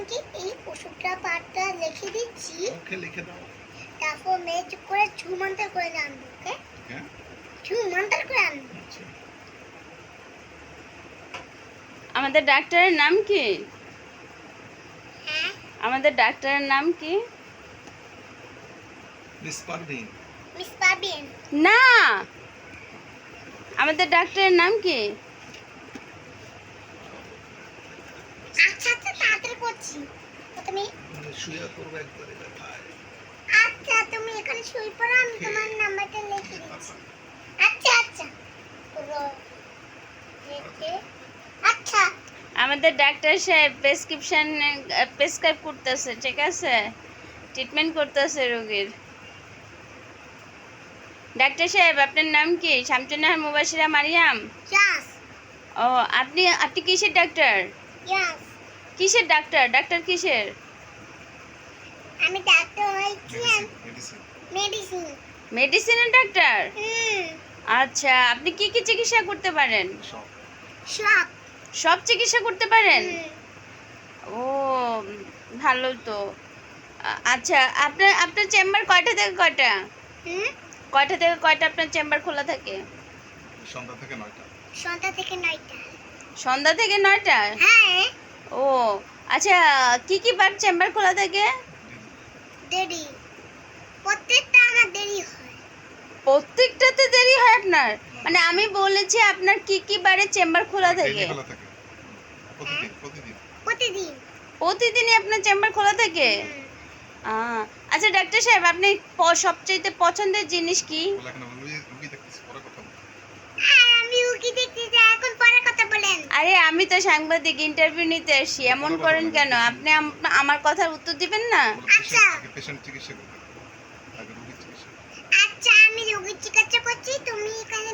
তোমাকে এই ওষুধটা পাঠটা লিখে দিচ্ছি। ওকে লিখে দাও। তারপর মেয়ে চুপ করে ছু করে আনব ওকে? হ্যাঁ? করে আনব। আমাদের ডাক্তারের নাম কি? হ্যাঁ? আমাদের ডাক্তারের নাম কি? মিস পারভিন। মিস পাবিন না! আমাদের ডাক্তারের নাম কি আচ্ছা আচ্ছা তাড়াতাড়ি করছি তো মানে শুয়ে করব একবারে ব্যথায় আচ্ছা তুমি এখানে শুয়ে পড়ো আমি তোমার নাম্বারটা লিখে দিচ্ছি। আচ্ছা আচ্ছা। পুরো আচ্ছা। আমাদের ডাক্তার সাহেব প্রেসক্রিপশন প্রেসক্রাইব করতেছে ঠিক আছে? ট্রিটমেন্ট করতেছে রোগীর। ডাক্তার সাহেব আপনার নাম কি? শামচুন্নাহার মুবাসিরা মারিয়াম? ইয়াস ও আপনি আপনি কিসের ডাক্তার? ইয়াস কিসের ডাক্তার? ডাক্তার কিসের? আমি ডাক্তার হয়েছি মেডিসিন মেডিসিন মেডিসিনের ডাক্তার? আচ্ছা আপনি কি কি চিকিৎসা করতে পারেন? সব। সব। সব চিকিৎসা করতে পারেন? ও ভালো তো। আচ্ছা আপনার আপনার চেম্বার কয়টা থেকে কয়টা? কয়টা থেকে কয়টা আপনার চেম্বার খোলা থাকে? সন্ধ্যা থেকে নয়টা। সন্ধ্যা থেকে নয়টা। সন্ধ্যা থেকে নয়টা? হ্যাঁ। ও আচ্ছা কি কি বার চেম্বার খোলা থাকে? দেরি। প্রত্যেকটা আমার দেরি হয়। প্রত্যেকটাতে দেরি হয় আপনার? মানে আমি বলেছি আপনার কি কি বারে চেম্বার খোলা থাকে? খোলা থাকে। প্রতিদিন প্রতিদিন। প্রতিদিন। প্রতিদিনই আপনার চেম্বার খোলা থাকে? আচ্ছা ডাক্তার সাহেব আপনি সবচেয়ে পছন্দের জিনিস কি বলে এখন রুগী রুগী দেখতেছি পরে কথা বলব আর আমি উকি দেখতে যাই এখন পরে কথা বলেন আরে আমি তো সাংবাদিক ইন্টারভিউ নিতে আসছি এমন করেন কেন? আপনি আমার কথার উত্তর দিবেন না? আচ্ছা। পেশেন্ট চিকিৎসা চিকিৎসা। আচ্ছা আমি রোগীর চিকিৎসা করছি তুমি এখানে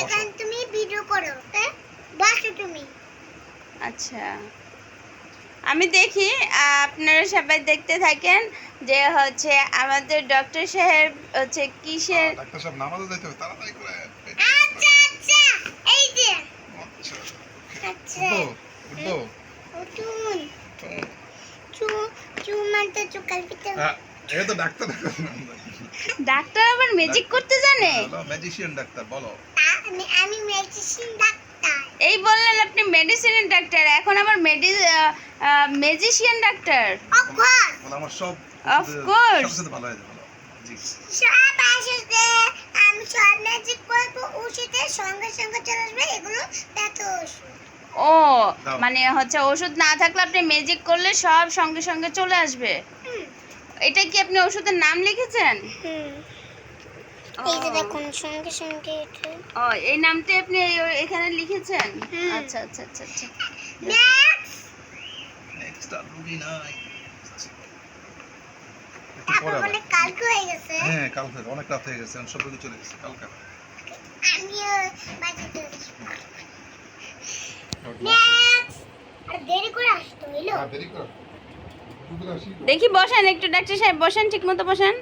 এখানে তুমি ভিডিও করো হ্যাঁ? বসো তুমি। আচ্ছা। আমি দেখি আপনারা সবাই দেখতে থাকেন যে হচ্ছে আমাদের ডক্টর সাহেব হচ্ছে কিসের ডাক্তার সাহেব নামাজে যাইতে হবে তাড়াতাড়ি করে আচ্ছা আচ্ছা এই যে। আচ্ছা। আচ্ছা হ্যাঁ, এটা তো ডাক্তার আবার ম্যাজিক করতে জানে? ম্যাজিশিয়ান ডাক্তার বলো। আমি আমি মেডিসিন ডাক্তার। এই বললেন আপনি মেডিসিনের ডাক্তার এখন আবার মেডি ম্যাজিশিয়ান ডাক্তার? আমার সব Of course. সবচেয়ে ভালো হয়ে সব আসবে। আমি সব ম্যাজিক করব ওষুধের সঙ্গে সঙ্গে চলে আসবে এগুলো এত ওষুধ। ও মানে হচ্ছে ওষুধ না থাকলে আপনি ম্যাজিক করলে সব সঙ্গে সঙ্গে চলে আসবে। হুম। এটা কি আপনি ওষুধের নাম লিখেছেন? ও। এই যে দেখুন সঙ্গে সঙ্গে ও এই নামটা আপনি এখানে লিখেছেন? হুম। আচ্ছা আচ্ছা আচ্ছা আচ্ছা। নেক্সট আর নাই। বলে কালকে হয়ে গেছে। হ্যাঁ কাল থেকে অনেক রাত হয়ে গেছে সব চলে গেছে কালকে আমিও নেক্সট আর দেরি করে আসতো হইল দেরি করো রুগীরা আসি দেখি বসেন একটু ডাক্তার সাহেব বসেন ঠিক মতো বসেন।